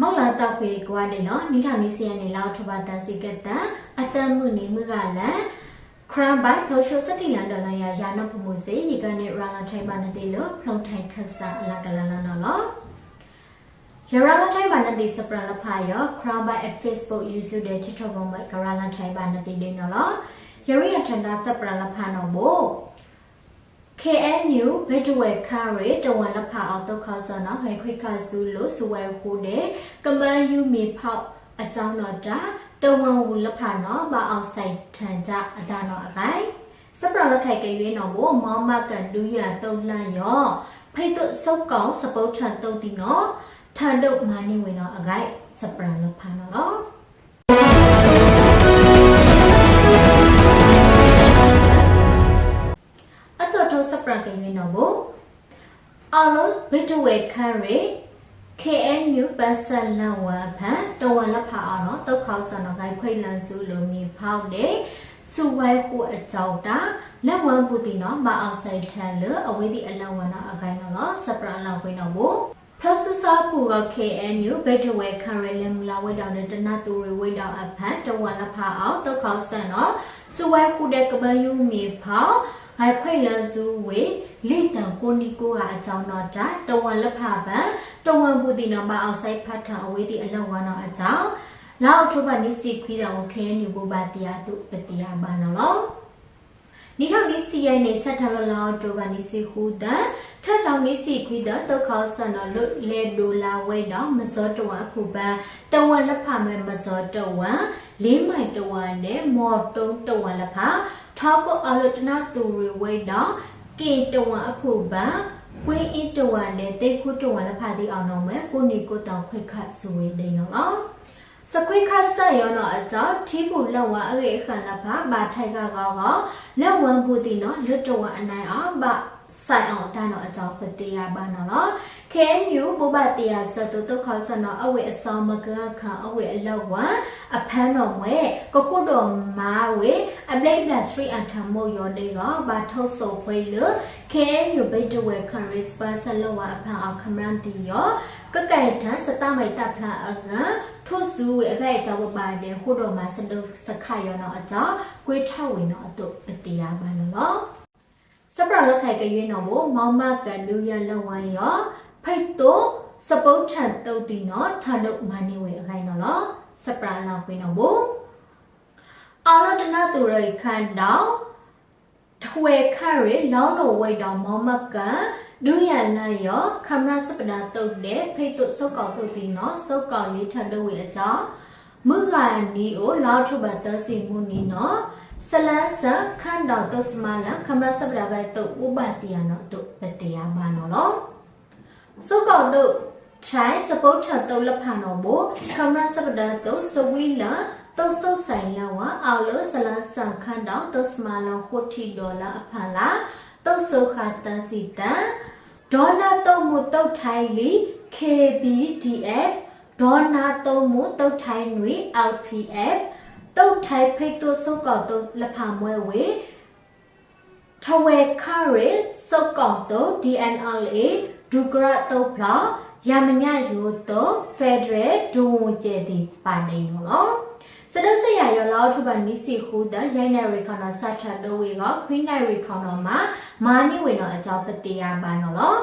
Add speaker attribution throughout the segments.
Speaker 1: မောက်လာတော့ဖေကွာတယ်နော်နိထောင်နီစီယနေလောက်ထဘတာစီကတန်အတမှုနေမှုကလည်းခရမ်ဘိုင်ဖလိုရှိုစတိလန်ဒေါ်လာရယာနဖမှုစေဒီကနေရာလာထိုင်ပါနေတယ်လို့ဖလုံထိုင်ခတ်စာအလာကလာလာနော်ရရာလာထိုင်ပါနေစပရလဖာယောခရမ်ဘိုင် Facebook YouTube တဲ့ TikTok ပေါ်မှာကရာလာထိုင်ပါနေတယ်နော်ရရီအထန်တာစပရလဖာနော်ဘို KNU ဘက်တဝဲခါရီတဝန်လဖာအောင်တော့ခါစနာဟိခွိခါစုလို့စဝဲခုတဲ့ကမန်ယူမီဖောက်အကြောင်းတော့တာတဝန်ဝလဖာနော်ဘာအောင်ဆိုင်ထန်ကြအဒါနော်အခိုင်စပရလခိုင်ကရွေးနော်ဘမောင်မကန်ဒူရတုံလန့်ရောဖိတ်တော့စုပ်ကောင်စပုတ်ထန်တုံတီနော်ထန်တော့မာနေဝင်နော်အခိုင်စပရလဖာနော် စောထုစပရကရွေးနော်ဘအလုံးဘစ်တဝဲခါရီ KNU ပတ်စလန်ဝါဖန်တဝန်လဖာအောင်တော့တုတ်ခေါဆန်တော့ဂိုင်ခွိလန်စုလိုမီဖောက်တဲ့စုဝဲကိုအကြောင်းတာလက်ဝမ်ပူတီနော်မအောင်ဆိုင်ထန်လအဝေးဒီအလန်ဝနာအခိုင်နော်စပရလောက်ခွင်းတော့ဘူးဖလတ်ဆာပူက KNU ဘက်တဝဲခရလမူလာဝဲတောင်တဲ့တနတူရဝဲတောင်အဖန်တဝန်လဖာအောင်တုတ်ခေါဆန်တော့စုဝဲခုတဲ့ကပန်းယူမီဖောက် ဟိုင်ခွိလန်စုဝေလိတန်ကိုနီကိုကအကြောင်းတော့တာတဝန်လက်ဖပန်တဝန်ဘူးတီနံပါတ်အောက်ဆိုင်ဖတ်ထအဝေးတီအလောက်ဝါတော့အကြောင်းလောက်ထုဘနိစီခွီးတော်ခဲနေဘူပါတီယာတုပတီယာဘာနော်နိထောင်နိစီရဲ့နေဆက်ထလလောဒိုဘနိစီဟူဒထက်တောင်နိစီခွီးတဲ့တောက်ခေါဆန်တော်လွတ်လေဒိုလာဝဲတော့မစောတဝဖူပန်တဝန်လက်ဖမဲ့မစောတဝန်လေးမိုင်တဝန်နဲ့မော်တုံးတဝန်လက်ဖ ထောက်ကိုအလတနာတူရဝဲတော့ကေတဝံအခုပံဝင်းအင်းတဝံနဲ့တိတ်ခုတဝံလက်ဖာတိအောင်တော့မယ်ကိုနီကိုတောင်ခွိခတ်ဆိုဝေးနေတော့စခွိခတ်ဆက်ရောတော့အကြောင်းထီးဘူးလက်ဝါအဲ့ခန့်လက်ဖာဘာထိုက်ကကောင်းကောလက်ဝံဘူးတီနော်လွတ်တဝံအနိုင်အောင်ဗ ဆိုင်အောင်အတန်းတော့အကြောင်းပတိရပါနော် KNU ဘဘတရားစတုတုခါစနောအဝေအဆောင်မကခအဝေအလောက်ဝအဖမ်းတော်မွဲကခုတော်မာဝေအပလိတ်ပလတ်စထရီအထမို့ရောနေကဘာထုတ်ဆိုဖွေလ KNU ဘိတ်တဝဲခရစ်ပါဆလောဝအဖမ်းအခမရန်တီယောကကဲထစတမိုက်တပ်ဖလာအကထုစုဝေအခိုက်အကြောင်းပါတယ်ခုတော်မှာစတုစခရောနော်အကြောင်းကွေးထောက်ဝင်တော့အတုပတိရပါနော် စပရလက်ခိုက်ကရွေးနော်ဘောမောင်မကန်ဒူရလဝိုင်းရောဖိတ်တော့စပုတ်ထန်တုတ်တီနော်ထာဒုတ်မနီဝေအခိုင်နော်လောစပရာလောက်ခွေးနော်ဘောအာလတနာတူရိခန်တောင်ထွေခရဲလောင်းတော်ဝိတ်တောင်မောမကန်ဒူရလန်ရောခမရစပဒါတုတ်တဲ့ဖိတ်တော့စုတ်ကောင်တုတ်တီနော်စုတ်ကောင်လေးထန်တော့ဝေအကြောင်းမုဂာနီကိုလောက်ထုဘတ်တစီမူနီနော် ဆလန်းစခန်တော်တုတ်စမလာခမရစပဒါကတုတ်ဥပတိယနော်တုတ်ပတိယဘာနော်လောစုကောင်တို့ချိုင်းစပုတ်ထတုတ်လဖာနော်ဘခမရစပဒါတုတ်စဝီလာတုတ်ဆုတ်ဆိုင်လာဝအောက်လို့ဆလန်းစခန်တော်တုတ်စမလာခိုတီဒေါ်လာအဖာလာတုတ်ဆုခတန်စီတန်ဒေါ်နာတုတ်မှုတုတ်ထိုင်လီ KBDF ဒေါ်နာတုတ်မှုတုတ်ထိုင်နွေ LPF တုတ်ထိုင်ဖိတ်တုဆုတ်ကောက်တုတ်လဖာမွဲဝေထဝဲခရဲစုတ်ကောက်တုတ် DNLA ဒုကရတုတ်ဖလာယမညယူတုတ်ဖက်ဒရယ်ဒုံကျေတီပါနေနော်စဒစရရလောက်ထုပနိစီခုဒရိုင်းနေရီခေါနဆတ်ထတိုဝေကခွိနေရီခေါနမှာမာနီဝေနောအကြောပတိယပါနော်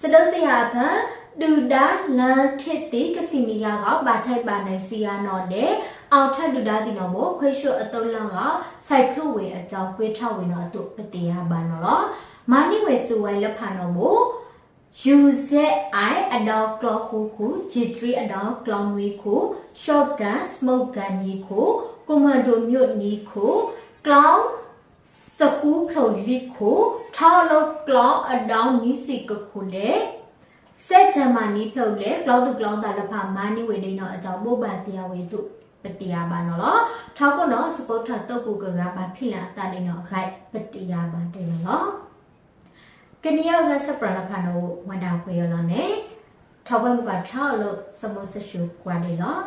Speaker 1: စဒစရဖန်ဒူဒါလန်ထစ်တီကစီမီယာကဘာထိုက်ပါနိုင်စီယာနော်တဲ့ အောက်ထက်ဒူဒါတီနော်မို့ခွေရှုအတုလန်ကစိုက်ဖလို့ဝေအကြောခွေထောက်ဝေနော်အတုပတိယပါနော်မာနီဝေစုဝဲလက်ဖာနော်မို့ UZI အဒေါကလောခုခု G3 အဒေါကလောင်ဝေခု shotgun smoke gun နီခုကွန်မန်ဒိုမြို့နီခုကလောင်စကူဖလိုလီခုထောက်လောကလောင်အဒေါနီစီကခုလေစက်ဂျမနီဖလိုလေကလောတုကလောင်တာလဖမာနီဝေနေတော့အကြောင်းပုပ္ပတရားဝေတု ပတိယပါနော်လောထောက်ကတော့စပုတ်ထတုတ်ကူကကဘာဖြစ်လာတာနေတော့ခိုက်ပတိယပါတယ်နော်ကနီယောကစပရလဖာနိုဝန်တာခွေရလာနေထောက်ပွဲမှုကထောက်လို့စမုစရှုကွာနေလော